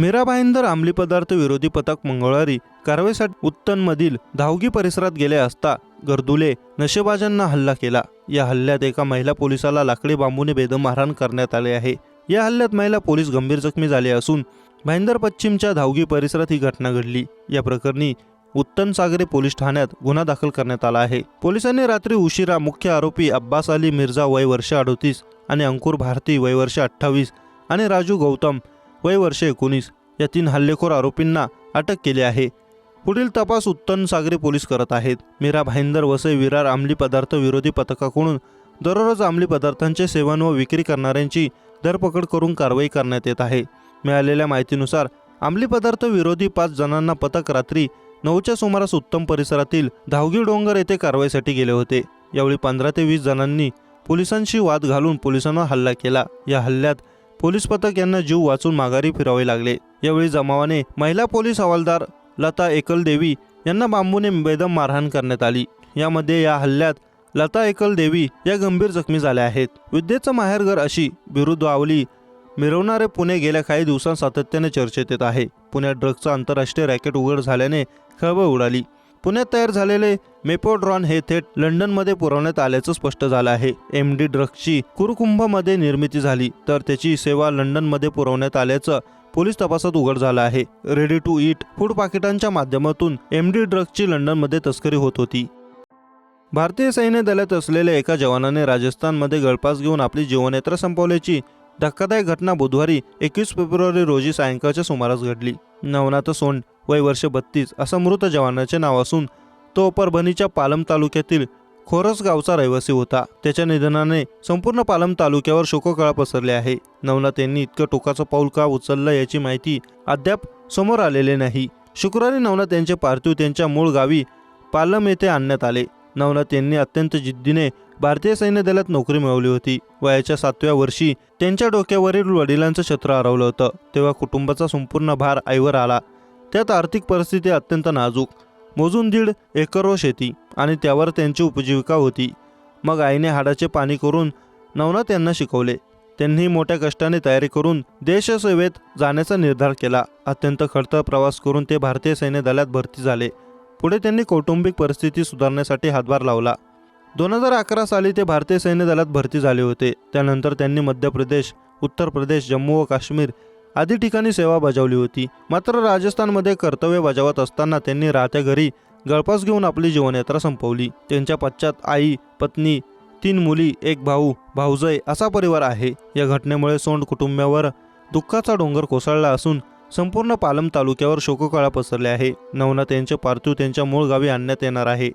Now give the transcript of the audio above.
मीरा भाईंदर अंमली पदार्थ विरोधी पथक मंगळवारी कारवाईसाठी उत्तनमधील धावगी परिसरात गेले असता गर्दुले नशेबाजांना हल्ला केला. या हल्ल्यात एका महिला पोलिसाला लाकडी बांबूने बेदम मारहाण करण्यात आले आहे. या हल्ल्यात महिला पोलीस गंभीर जखमी झाले असून भाईंदर पश्चिमच्या धावगी परिसरात ही घटना घडली. या प्रकरणी उत्तन सागरे पोलीस ठाण्यात गुन्हा दाखल करण्यात आला आहे. पोलिसांनी रात्री उशिरा मुख्य आरोपी अब्बास अली मिर्झा वय वर्ष अडोतीस आणि अंकुर भारती वय वर्ष अठ्ठावीस आणि राजू गौतम वय वर्ष एकोणीस या तीन हल्लेखोर आरोपींना अटक केली आहे. पुढील तपास उत्तन सागरी पोलीस करत आहेत. मीरा भाईंदर वसई विरार अंमली पदार्थ विरोधी पथकाकडून दररोज अंमली पदार्थांचे सेवन व विक्री करणाऱ्यांची धरपकड करून कारवाई करण्यात येत आहे. मिळालेल्या माहितीनुसार अंमली पदार्थ विरोधी पाच जणांना पथक रात्री नऊच्या सुमारास उत्तम परिसरातील धावगी डोंगर येथे कारवाईसाठी गेले होते. यावेळी पंधरा ते वीस जणांनी पोलिसांशी वाद घालून पोलिसांवर हल्ला केला. या हल्ल्यात पोलीस पथक यांना जीव वाचून माघारी फिरावे लागले. यावेळी जमावाने महिला पोलीस हवालदार लता एकलदेवी यांना बांबूने बेदम मारहाण करण्यात आली. यामध्ये या हल्ल्यात लता एकलदेवी या गंभीर जखमी झाल्या आहेत. विद्येचं माहेरघर अशी बिरुदावली मिरवणारे पुणे गेल्या काही दिवसांत सातत्याने चर्चेत येत आहे. पुण्यात ड्रग्जचं आंतरराष्ट्रीय रॅकेट उघड झाल्याने खळबळ उडाली. पुण्यात तयार झालेले मेपोड्रॉन हे थेट लंडनमध्ये पुरवण्यात आल्याचं स्पष्ट झालं आहे. एम डी ड्रग्सची कुरुकुंभमध्ये निर्मिती झाली तर त्याची सेवा लंडनमध्ये पुरवण्यात आल्याचं पोलीस तपासात उघड झालं आहे. रेडी टू ईट फूड पाकिटांच्या माध्यमातून एम डी ड्रग्सची लंडनमध्ये तस्करी होत होती. भारतीय सैन्य दलात असलेल्या एका जवानाने राजस्थानमध्ये गळपास घेऊन आपली जीवनयात्रा संपवल्याची धक्कादायक घटना बुधवारी एकवीस फेब्रुवारी रोजी सायंकाळच्या सुमारास घडली. नवनाथ सोंड वय वर्ष बत्तीस असं मृत जवानाचे नाव असून तो परभणीच्या पालम तालुक्यातील खोरस गावचा रहिवासी होता. त्याच्या निधनाने संपूर्ण पालम तालुक्यावर शोककळा पसरली आहे. नवनाथ यांनी इतकं टोकाचं पाऊल का उचललं याची माहिती अद्याप समोर आलेली नाही. शुक्रवारी नवनाथ यांचे पार्थिव त्यांच्या मूळ गावी पालम येथे आणण्यात आले. नवनाथ यांनी अत्यंत जिद्दीने भारतीय सैन्य दलात नोकरी मिळवली होती. वयाच्या सातव्या वर्षी त्यांच्या डोक्यावरील वडिलांचं छत्र हरवलं होतं. तेव्हा कुटुंबाचा संपूर्ण भार आईवर आला. त्यात आर्थिक परिस्थिती अत्यंत नाजूक मोजून दीड एकर व शेती आणि त्यावर त्यांची उपजीविका होती. मग आईने हाडाचे पाणी करून नवनाथ यांना शिकवले. त्यांनी मोठ्या कष्टाने तयारी करून देशसेवेत जाण्याचा निर्धार केला. अत्यंत खडतर प्रवास करून ते भारतीय सैन्य दलात भरती झाले. पुढे त्यांनी कौटुंबिक परिस्थिती सुधारण्यासाठी हातभार लावला. दोन हजार अकरा साली ते भारतीय सैन्य दलात भरती झाले होते. त्यानंतर त्यांनी मध्य प्रदेश उत्तर प्रदेश जम्मू व काश्मीर आदी ठिकाणी सेवा बजावली होती. मात्र राजस्थानमध्ये कर्तव्य बजावत असताना त्यांनी राहत्या घरी गळपास घेऊन आपली जीवनयात्रा संपवली. त्यांच्या पश्चात आई पत्नी तीन मुली एक भाऊ भाऊजय असा परिवार आहे. या घटनेमुळे सोंड कुटुंबावर दुःखाचा डोंगर कोसळला असून संपूर्ण पालम तालुक्यावर शोककळा पसरले आहे. नवनाथ यांचे पार्थिव त्यांच्या मूळ गावी आणण्यात येणार आहे.